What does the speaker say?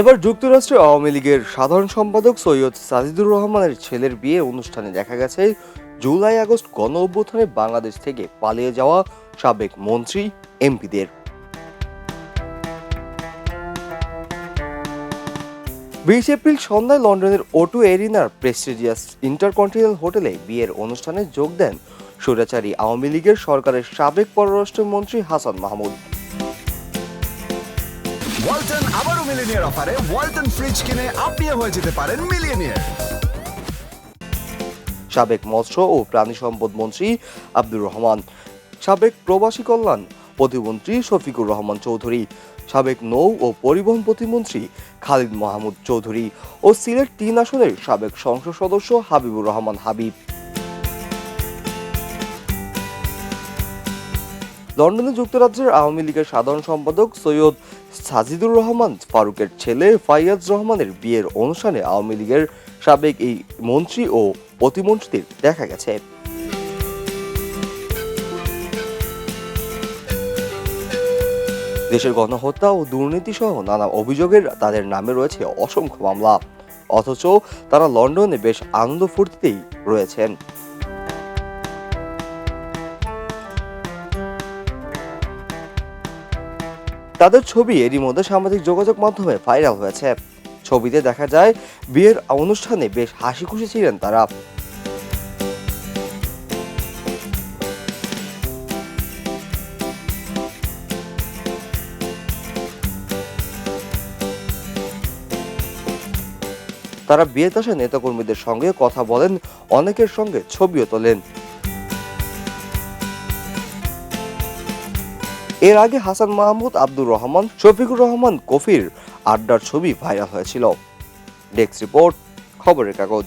এবার যুক্তরাষ্ট্রে আওয়ামী লীগের সাধারণ সম্পাদক সৈয়দ সাজিদুর রহমানের ছেলের বিয়ে অনুষ্ঠানে দেখা গেছে। জুলাই আগস্ট গণ অভ্যুত্থানে বাংলাদেশ থেকে পালিয়ে যাওয়া সাবেক মন্ত্রী এমপিদের। বিশ এপ্রিল সন্ধ্যায় লন্ডনের ওটু এরিনার প্রেস্টিজিয়াস ইন্টারকন্টিনেন্টাল হোটেলে বিয়ের অনুষ্ঠানে যোগ দেন স্বৈরাচারী আওয়ামী লীগের সরকারের সাবেক পররাষ্ট্রমন্ত্রী হাসান মাহমুদ। ওয়ালটন আবারও মিলিনিয়ার অফারে ওয়ালটন ফ্রিজ কিনে আপনিও হয়ে যেতে পারেন মিলিয়নিয়ার। সাবেক মৎস্য ও প্রাণী সম্পদ মন্ত্রী আব্দুর রহমান, সাবেক প্রবাসী কল্যাণ প্রতিমন্ত্রী শফিকুর রহমান চৌধুরী, সাবেক নৌ ও পরিবহন প্রতিমন্ত্রী খালিদ মাহমুদ চৌধুরী ও সিলেট তিন আসনের সাবেক সংসদ সদস্য হাবিবুর রহমান হাবিব। লন্ডনে যুক্তরাজ্যের আওয়ামী লীগের সাধারণ সম্পাদক সৈয়দ সাজিদুর রহমান, ফারুকের ছেলে ফাইয়াজ রহমানের বিয়ের অনুষ্ঠানে আওয়ামী লীগের সাবেক এই মন্ত্রী ও প্রতিমন্ত্রীদের দেখা গেছে। দেশের গণহত্যা ও দুর্নীতি সহ নানা অভিযোগের তাদের নামে রয়েছে অসংখ্য মামলা। অথচ তারা লন্ডনে বেশ আনন্দ ফুর্তিতেই রয়েছেন। তাদের ছবি এরই মধ্যে সামাজিক যোগাযোগ মাধ্যমে ভাইরাল হয়েছে। ছবিতে দেখা যায়, বিয়ের অনুষ্ঠানে বেশ হাসি খুশি ছিলেন তারা। তারা বিয়েতে আসা নেতাকর্মীদের সঙ্গে কথা বলেন, অনেকের সঙ্গে ছবিও তোলেন। এর আগে হাসান মাহমুদ, আব্দুর রহমান, শফিকুর রহমান, কফির আড্ডার ছবি ভাইরাল হয়েছিল। ডেস্ক রিপোর্ট, খবরের কাগজ।